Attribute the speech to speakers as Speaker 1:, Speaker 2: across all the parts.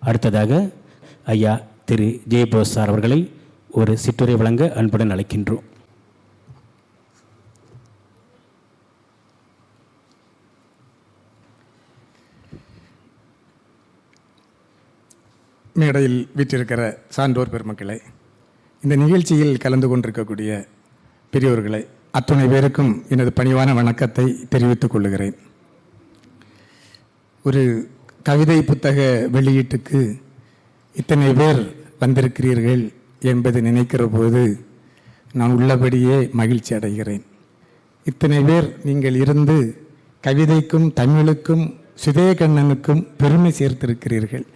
Speaker 1: அடுத்ததாக ஐயா திரு ஜெயபோஸ் சார் அவர்களை ஒரு சிற்றுரை வழங்க அன்புடன் அழைக்கின்றோம்.
Speaker 2: மேடையில் வீற்றிருக்கிற சான்றோர் பெருமக்களை இந்த நிகழ்ச்சியில் கலந்து கொண்டிருக்கக்கூடிய பெரியோர்களை அத்துணை பேருக்கும் எனது பணிவான வணக்கத்தை தெரிவித்துக் கொள்ளுகிறேன். ஒரு கவிதை புத்தக வெளியீட்டுக்கு இத்தனை பேர் வந்திருக்கிறீர்கள் என்பது நினைக்கிற போது நான் உள்ளபடியே மகிழ்ச்சி அடைகிறேன். இத்தனை பேர் நீங்கள் இருந்து கவிதைக்கும் தமிழுக்கும் சுதேகண்ணனுக்கும் பெருமை சேர்த்திருக்கிறீர்கள்.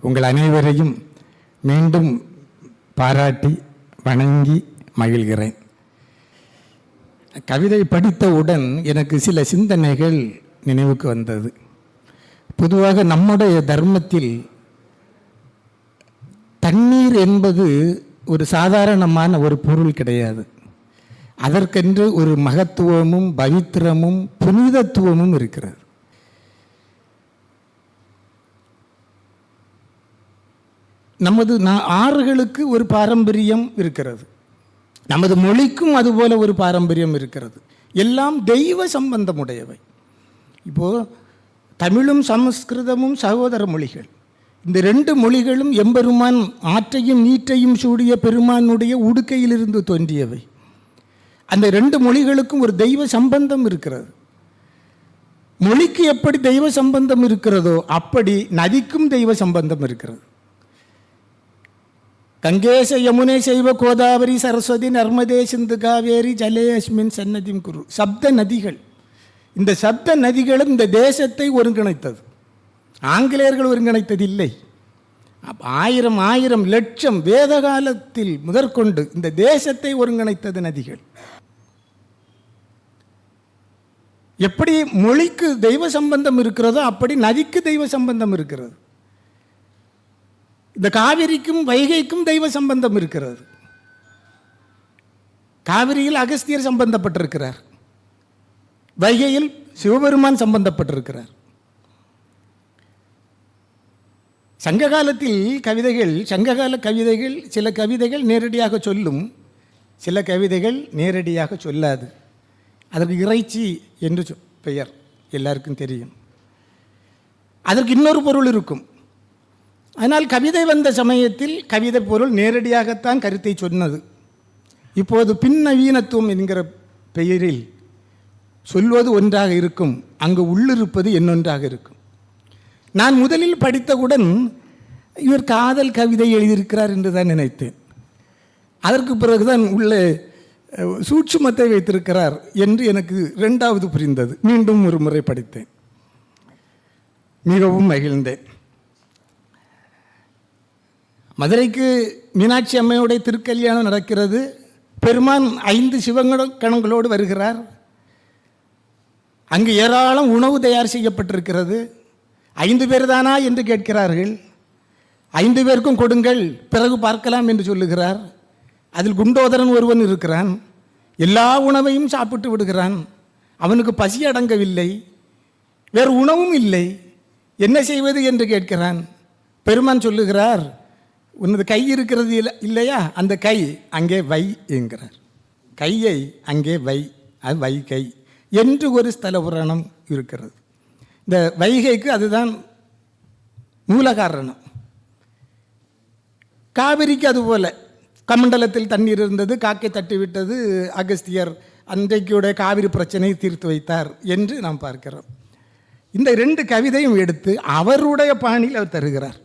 Speaker 2: உங்கள் அனைவரையும் மீண்டும் பாராட்டி வணங்கி மகிழ்கிறேன். கவிதை படித்தவுடன் எனக்கு சில சிந்தனைகள் நினைவுக்கு வந்தது. பொதுவாக நம்முடைய தர்மத்தில் தண்ணீர் என்பது ஒரு சாதாரணமான ஒரு பொருள் கிடையாது. அதற்கென்று ஒரு மகத்துவமும் பவித்திரமும் புனிதத்துவமும் இருக்கிறது. நமது ஆறுகளுக்கு ஒரு பாரம்பரியம் இருக்கிறது. நமது மொழிக்கும் அதுபோல ஒரு பாரம்பரியம் இருக்கிறது. எல்லாம் தெய்வ சம்பந்தமுடையவை. இப்போது தமிழும் சமஸ்கிருதமும் சகோதர மொழிகள். இந்த ரெண்டு மொழிகளும் எம்பெருமான் ஆற்றையும் நீற்றையும் சூடிய பெருமானுடைய உடுக்கையிலிருந்து தோன்றியவை. அந்த ரெண்டு மொழிகளுக்கும் ஒரு தெய்வ சம்பந்தம் இருக்கிறது. மொழிக்கு எப்படி தெய்வ சம்பந்தம் இருக்கிறதோ அப்படி நதிக்கும் தெய்வ சம்பந்தம் இருக்கிறது. கங்கேச யமுனை செய்வ கோதாவரி சரஸ்வதி நர்மதே சிந்து காவேரி ஜலே அஸ்மின் சன்னதிம் குரு. சப்த நதிகள். இந்த சப்த நதிகளும் இந்த தேசத்தை ஒருங்கிணைத்தது. ஆங்கிலேயர்கள் ஒருங்கிணைத்தது இல்லை ஆயிரம் ஆயிரம் லட்சம் வேத காலத்தில் முதற்கொண்டு இந்த தேசத்தை ஒருங்கிணைத்தது நதிகள். எப்படி மொழிக்கு தெய்வ சம்பந்தம் இருக்கிறதோ அப்படி நதிக்கு தெய்வ சம்பந்தம் இருக்கிறது. இந்த காவிரிக்கும் வைகைக்கும் தெய்வ சம்பந்தம் இருக்கிறது. காவிரியில் அகஸ்தியர் சம்பந்தப்பட்டிருக்கிறார். வைகையில் சிவபெருமான் சம்பந்தப்பட்டிருக்கிறார். சங்க காலத்தில் கவிதைகள் சங்ககால கவிதைகள் சில கவிதைகள் நேரடியாக சொல்லும் சில கவிதைகள் நேரடியாக சொல்லாது. அதற்கு இறைச்சி என்று சொ- பெயர் எல்லாருக்கும் தெரியும். அதற்கு இன்னொரு பொருள் இருக்கும். ஆனால் கவிதை வந்த சமயத்தில் கவிதை பொருள் நேரடியாகத்தான் கருத்தை சொன்னது. இப்போது பின்னவீனத்துவம் என்கிற பெயரில் சொல்வது ஒன்றாக இருக்கும் அங்கு உள்ளிருப்பது இன்னொன்றாக இருக்கும். நான் முதலில் படித்தவுடன் இவர் காதல் கவிதை எழுதியிருக்கிறார் என்று தான் நினைத்தேன். அதற்கு பிறகுதான் உள்ளே சூட்சுமத்தை வைத்திருக்கிறார் என்று எனக்கு ரெண்டாவது புரிந்தது. மீண்டும் ஒரு முறை படித்தேன். மிகவும் மகிழ்ந்தேன். மதுரைக்கு மீனாட்சி அம்மையுடைய திருக்கல்யாணம் நடக்கிறது. பெருமான் ஐந்து சிவங்கணங்களோடு வருகிறார். அங்கு ஏராளம் உணவு தயார் செய்யப்பட்டிருக்கிறது. ஐந்து பேர் தானா என்று கேட்கிறார்கள். ஐந்து பேருக்கும் கொடுங்கள் பிறகு பார்க்கலாம் என்று சொல்லுகிறார். அதில் குண்டோதரன் ஒருவன் இருக்கிறான். எல்லா உணவையும் சாப்பிட்டு விடுகிறான். அவனுக்கு பசி அடங்கவில்லை. வேறு உணவும் இல்லை. என்ன செய்வது என்று கேட்கிறான். பெருமான் சொல்லுகிறார் உனது கை இருக்கிறது இல்லையா? அந்த கை அங்கே வை என்கிறார். கையை அங்கே வை அது வை கை என்று ஒரு ஸ்தல புராணம் இருக்கிறது. இந்த வைகைக்கு அதுதான் மூல காரணம். காவிரிக்கு அதுபோல் கமண்டலத்தில் தண்ணீர் இருந்தது காக்கை தட்டி விட்டது அகஸ்தியர் அன்றைக்குடைய காவிரி பிரச்சனையை தீர்த்து வைத்தார் என்று நாம் பார்க்கிறோம். இந்த ரெண்டு கவிதையும் எடுத்து அவருடைய பாணியில் அவர் தருகிறார்.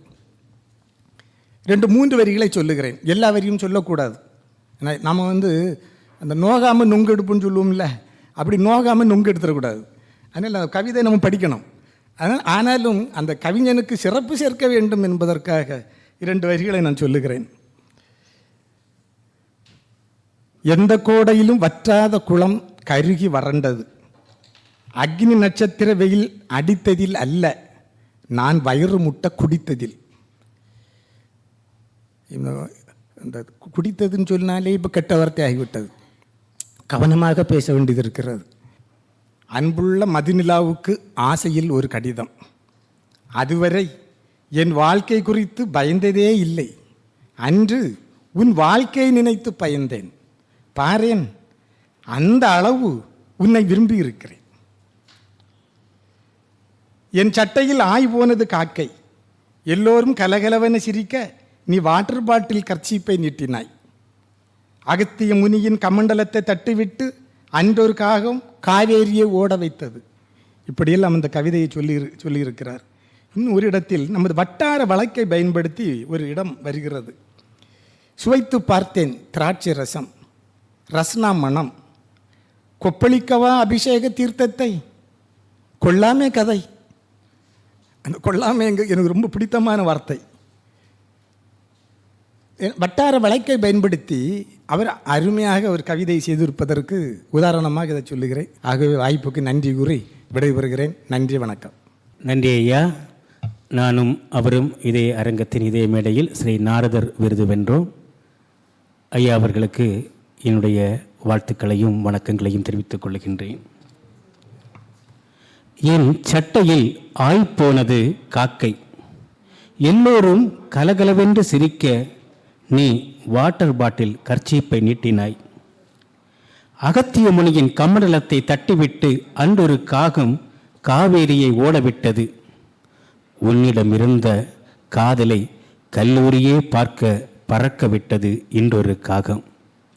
Speaker 2: ரெண்டு மூன்று வரிகளை சொல்லுகிறேன். எல்லா வரியும் சொல்லக்கூடாது. நம்ம வந்து அந்த நோகாமல் நுங்கெடுப்புன்னு சொல்லுவோம்ல அப்படி நோகாமல் நுங்கு எடுத்துடக்கூடாது. அதனால் அந்த கவிதை நம்ம படிக்கணும். ஆனால் ஆனாலும் அந்த கவிஞனுக்கு சிறப்பு சேர்க்க வேண்டும் என்பதற்காக இரண்டு வரிகளை நான் சொல்லுகிறேன். எந்த கோடையிலும் வற்றாத குளம் கருகி வறண்டது. அக்னி நட்சத்திர வெயில் அடித்ததில் அல்ல நான் வயிறு முட்ட குடித்ததில். இந்த குடித்ததுன்னு சொன்னாலே இப்போ கெட்ட வார்த்தை ஆகிவிட்டது. கவனமாக பேச வேண்டியது இருக்கிறது அன்புள்ள மதுநிலாவுக்கு ஆசையில் ஒரு கடிதம். அதுவரை என் வாழ்க்கை குறித்து பயந்ததே இல்லை. அன்று உன் வாழ்க்கையை நினைத்து பயந்தேன். பாரேன் அந்த அளவு உன்னை விரும்பி இருக்கிறேன் என் சட்டையில் ஆய் போனது காக்கை. எல்லோரும் கலகலவென சிரிக்க நீ வாட்டர் பாட்டில் கர்ச்சீப்பை நீட்டினாய். அகத்திய முனியின் கமண்டலத்தை தட்டிவிட்டு அன்றொரு காகம் காவேரியை ஓட வைத்தது. இப்படியெல்லாம் அந்த கவிதையை சொல்லி சொல்லியிருக்கிறார். இன்னும் ஒரு இடத்தில் நமது வட்டார வழக்கை பயன்படுத்தி ஒரு இடம் வருகிறது. சுவைத்து பார்த்தேன் திராட்சை ரசம் ரஸ்னா மணம் கொப்பளிக்கவா அபிஷேக தீர்த்தத்தை கொள்ளாமே கதை. அந்த கொள்ளாமே எங்க எனக்கு ரொம்ப பிடித்தமான வார்த்தை. வட்டார வழக்கை பயன்படுத்தி அவர் அருமையாக ஒரு கவிதை செய்திருப்பதற்கு உதாரணமாக இதை சொல்லுகிறேன். ஆகவே வாய்ப்புக்கு நன்றி கூறி விடைபெறுகிறேன். நன்றி வணக்கம்.
Speaker 1: நன்றி ஐயா. நானும் அவரும் இதே அரங்கத்தின் இதே மேடையில் ஸ்ரீ நாரதர் விருது வென்றோம். ஐயா அவர்களுக்கு என்னுடைய வாழ்த்துக்களையும் வணக்கங்களையும் தெரிவித்துக் கொள்கின்றேன். என் சட்டையில் ஆய்ப்போனது காக்கை. எல்லோரும் கலகலவென்று சிரிக்க நீ வாட்டர் பாட்டில் கர்ச்சீப்பை நீட்டினாய். அகத்திய முனியின் கமண்டலத்தை தட்டிவிட்டு அன்றொரு காகம் காவேரியை ஓடவிட்டது. உன்னிடமிருந்த காதலை கல்லூரியே பார்க்க பறக்கவிட்டது இன்றொரு காகம்.